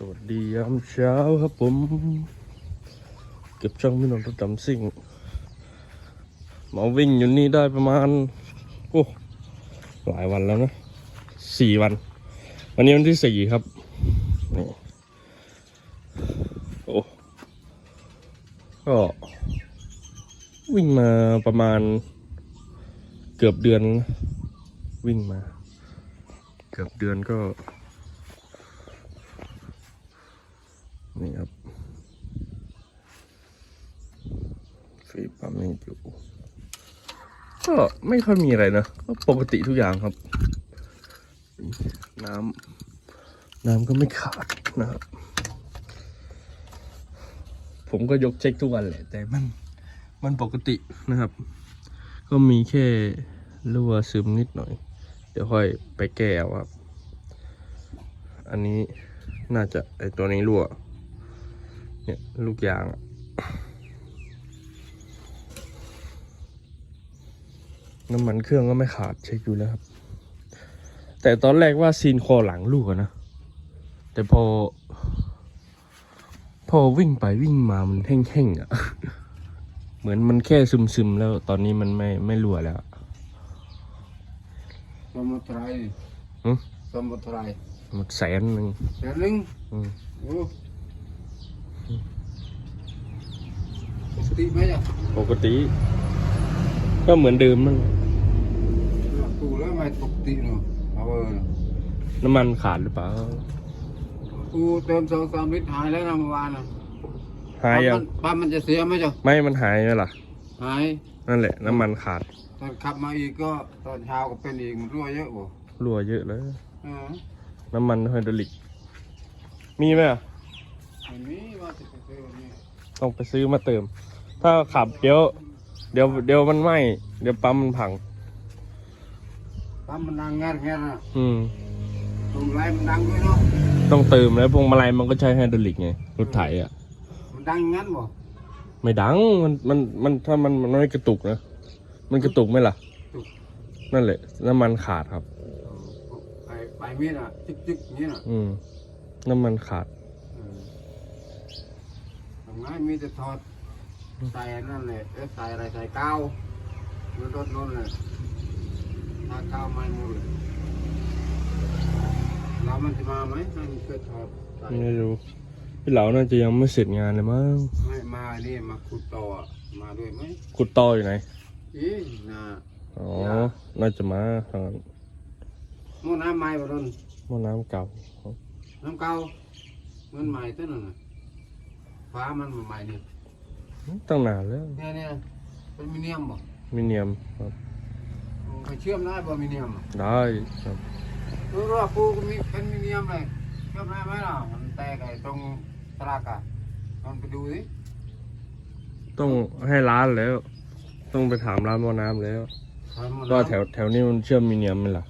สวัสดียามเช้าครับผม เก็บช่องพี่นนท์ประจำซิ่ง มาวิ่งอยู่นี่ได้ประมาณโอ้หลายวันแล้วนะสี่วัน วันนี้วันที่สี่ครับนี่โอ้ก็วิ่งมาประมาณเกือบเดือน วิ่งมา เกือบเดือนก็ นี่ครับฟีปั๊มยังอยู่ ก็ไม่ค่อยมีอะไรนะก็ปกติทุกอย่างครับ น้ำน้ำก็ไม่ขาดนะครับ ผมก็ยกเช็คทุกวันแหละ แต่มันมันปกตินะครับ ก็มีแค่รั่วซึมนิดหน่อย เดี๋ยวค่อยไปแก้เอาครับ อันนี้น่าจะไอตัวนี้รั่ว เนี่ยลูกยางอะ น้ำมันเครื่องก็ไม่ขาดเช็คดูแล้วครับ แต่ตอนแรกว่าซีนคอหลังลูกอะนะ แต่พอ พอวิ่งไปวิ่งมามันแห้งๆอะเหมือนมันแค่ซึมๆแล้วตอนนี้มันไม่ไม่รั่วแล้วสมมติไรหึสมมติไรหมดแสนหนึ่งแสนหนึ่งอืมโอ้ปกติไหมอะปกติ ก็เหมือนเดิมมัน ตูแล้วไม่ปกติเนาะเอาเออน้ำมันขาดหรือเปล่ากูเติมสองสามลิตรหายแล้วนะเมื่อวานนะหายยังปั๊มมันจะเสียไหมจ๊ะไม่มันหายไหมล่ะ หาย นั่นแหละ น้ำมันขาด ตอนขับมาอีกก็ตอนเช้าก็เป็นอีกมันรั่วเยอะบ่รั่วเยอะเลยเออน้ำมันไฮดรอลิก มีไหมอะอันนี้ว่าจะไปซื้อนี่ต้องไปซื้อมาเติม ถ้าขับเดี๋ยว เดี๋ยวเดี๋ยวมันไหมเดี๋ยวปั๊มมันพัง ปั๊มมันดังแง่แง่น่ะอืม ตรงไรมันดังด้วยเนาะต้องเติมแล้วพวงมาลัยมันก็ใช้ไฮดรอลิกไงรถไถอะ มันดังงั้นบ่ไม่ดังมันมันมันถ้ามันมันไม่กระตุกนะมันกระตุกไหมล่ะตุกนั่นแหละน้ำมันขาดครับ ไปไปมีดอะจิกจิกๆนี่น่ะอืม น้ำมันขาด เออทำไงมีแต่ถอดใส่นั่นเลยเอ้ยใส่อะไรใส่กาวมันรถนู่นเลย ทากาวไม่หมดเลยเรามันจะมาไหมให้มันเคยถอดใส่ไม่รู้พี่เหลาน่าจะยังไม่เสร็จงานเลยมั้งไม่มานี่มาขุดต่ออะมาด้วยไหมขุดต่ออยู่ไหนอีน่ะอ๋อน่าจะมาทางนั้นหม้อน้ำใหม่บ่ดนหม้อน้ำเก่าน้ำเก่ามันใหม่ตั้งนั่นน่ะฟ้ามันใหม่นี่ตั้งนานแล้วเนี่ยเนี่ยเป็นมิเนียมบ่มิเนียมครับ ไปเชื่อมได้บ่มิเนียมอะได้ครับรู้ว่าปูก็มีเป็นมิเนียมเลยเชื่อมได้ไหมล่ะมันแตกไอ้ตรงตรากอะลองไปดูสิต้องให้ร้านแล้ว ต้องไปถามร้านหม้อน้ำแล้วทำหมดก็ล้วแถวแถวนี้มันเชื่อมมิเนียมไหมล่ะ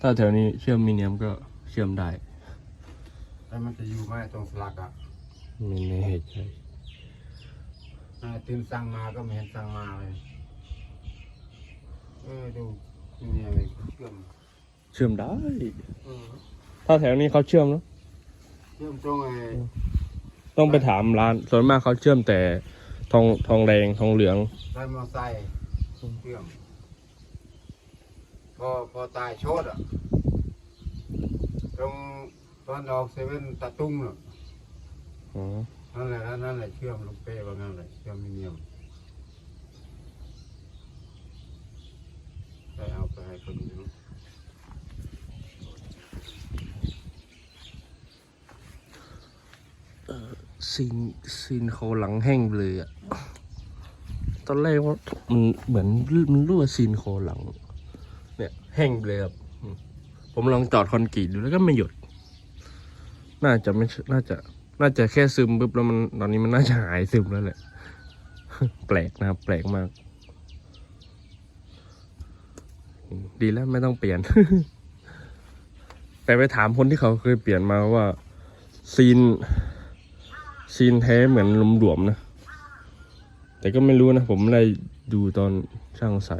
ถ้าแถวนี้เชื่อมมิเนียมก็เชื่อมได้แต่มันจะอยู่ไหมตรงสลักอะมีในเหตุใช่อ่าตื่นสั่งมาก็ไม่เห็นสั่งมาเลย เออดูมิเนียมเลยเชื่อมเชื่อมได้ เออถ้าแถวนี้เขาเชื่อมแล้วเชื่อมตรงไอ้ต้องไปถามร้าน ส่วนมากเขาเชื่อมแต่ทองทองแดงทองเหลืองไรมอไซค์เชื่อมพอพอตายโชดอะตรงตอนออกเซเว่นตะตุ้งน่ะอ๋อ นั่นแหละนั่นแหละเชื่อมลูกเป้ว่างั้นเลยเชื่อมมิเนียมไปเอาไปให้ คนดูซีนซีนเขาหลังแห้งเลยอะตอนแรกว่ามันเหมือนมันรั่วซีนโคอหลัง เนี่ย แห้งเลยครับ ผมลองจอดคอนกรีตดูแล้วก็ไม่หยุดน่าจะไม่น่าจะ น่าจะแค่ซึมปุ๊บแล้วมันตอนนี้มันน่าจะหายซึมแล้วแหละ แปลกนะครับ แปลกมากอืม ดีแล้วไม่ต้องเปลี่ยน แต่ไปถามคนที่เขาเคยเปลี่ยนมาว่า ซีน ซีนแท้เหมือนหลวมนะ แต่ก็ไม่รู้นะ ผมไม่ได้ดูตอนช่างใส่